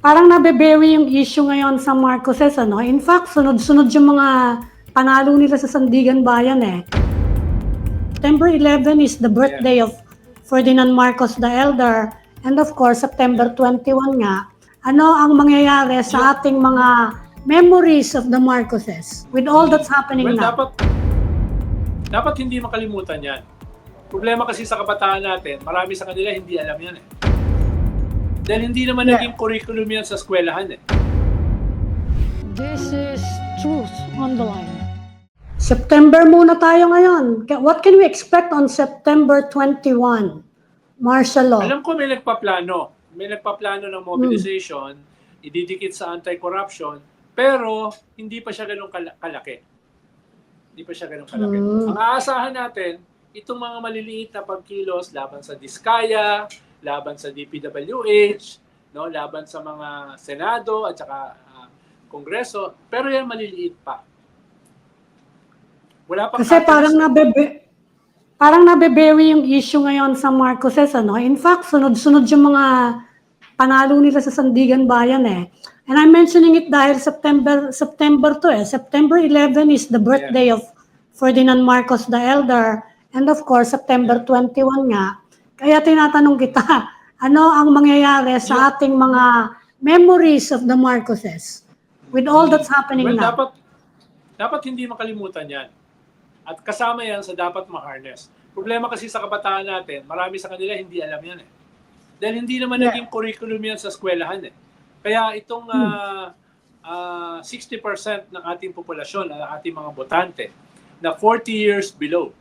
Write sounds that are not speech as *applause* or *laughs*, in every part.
parang nabebewi yung issue ngayon sa Marcoses, ano? In fact, sunod-sunod yung mga panalo nila sa Sandigan Bayan, eh. September 11 is the birthday of Ferdinand Marcos the Elder. And of course, September 21 nga, ano ang mangyayari sa ating mga memories of the Marcoses with all that's happening Well, now? dapat dapat hindi makalimutan yan. Problema kasi sa kabataan natin, marami sa kanila hindi alam yan eh. Dahil hindi naman Yeah. naging curriculum yan sa eskwelahan eh. This is truth on the line. September muna tayo ngayon. What can we expect on September 21? Martial law. Alam ko may nagpaplano. May nagpaplano ng mobilization, ididikit sa anti-corruption, pero hindi pa siya ganun kala- kalaki. Hindi pa siya ganun kalaki. Mm. Ang aasahan natin, itong mga maliliit na pagkilos laban sa Diskaya, laban sa DPWH, no, laban sa mga Senado at saka ah, Kongreso, pero yan maliliit pa. Wala pang Kasi parang catalyst. nabebe parang nabebewi yung issue ngayon sa Marcoses ano. In fact, sunod-sunod yung mga panalo nila sa Sandigan Bayan eh. And I'm mentioning it dahil September September to eh. September 11 is the birthday of Ferdinand Marcos the Elder. And of course, September 21 nga. Kaya tinatanong kita, *laughs* ano ang mangyayari sa ating mga memories of the Marcoses with all that's happening Well, now? dapat dapat hindi makalimutan yan. At kasama yan sa dapat ma-harness. Problema kasi sa kabataan natin, marami sa kanila hindi alam yan eh. Dahil hindi naman Yeah. naging curriculum yan sa eskwelahan eh. Kaya itong ah, ah, 60% ng ating populasyon, ang ating mga botante, na 40 years below,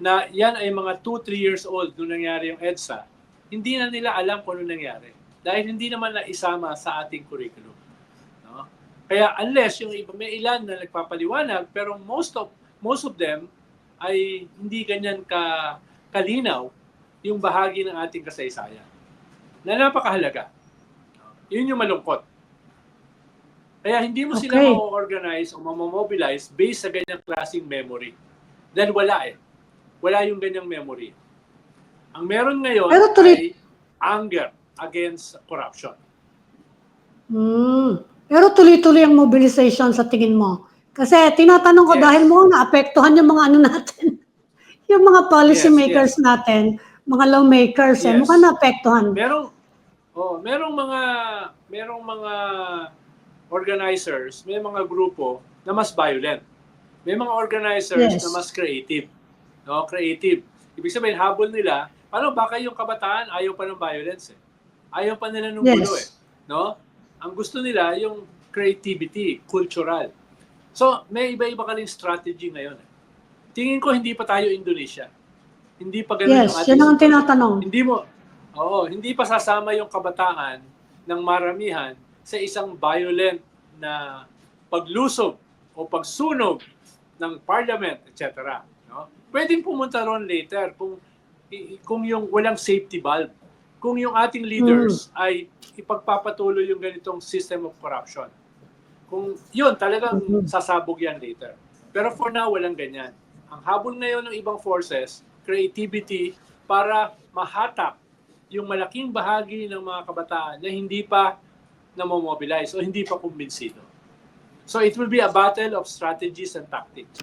na yan ay mga 2-3 years old nung nangyari yung EDSA, hindi na nila alam kung ano nangyari. Dahil hindi naman na isama sa ating curriculum. No? Kaya unless yung iba, may ilan na nagpapaliwanag, pero most of most of them ay hindi ganyan ka kalinaw yung bahagi ng ating kasaysayan. Na napakahalaga. Yun yung malungkot. Kaya hindi mo sila Okay. ma-organize o ma-mobilize based sa ganyang klaseng memory. Dahil wala eh. Wala yung ganyang memory. Ang meron ngayon Pero tuloy- ay anger against corruption. Hmm. Pero tuloy-tuloy ang mobilization sa tingin mo. Kasi tinatanong ko Yes. dahil mo naapektuhan yung mga ano natin. *laughs* yung mga policy Yes, makers natin, mga lawmakers, eh, Yes. mukhang naapektuhan. Merong oh, merong mga merong mga organizers, may mga grupo na mas violent. May mga organizers Yes. na mas creative. No, creative. Ibig sabihin habol nila, ano baka yung kabataan ayaw pa ng violence eh. Ayaw pa nila ng Yes. gulo eh. No? Ang gusto nila yung creativity, cultural. So, may iba-iba ka rin strategy ngayon. Eh. Tingin ko hindi pa tayo Indonesia. Hindi pa ganun Yes, yung yun ating ang sitwasyon. tinatanong. Hindi mo, oo, hindi pa sasama yung kabataan ng maramihan sa isang violent na paglusob o pagsunog ng parliament, etc. No? Pwedeng pumunta ron later kung kung yung walang safety valve. Kung yung ating leaders ay ipagpapatuloy yung ganitong system of corruption. Kung yun, talagang Mhm. sasabog yan later. Pero for now, walang ganyan. Ang habol ngayon ng ibang forces, creativity, para mahatak yung malaking bahagi ng mga kabataan na hindi pa namomobilize o hindi pa kumbinsido. So it will be a battle of strategies and tactics.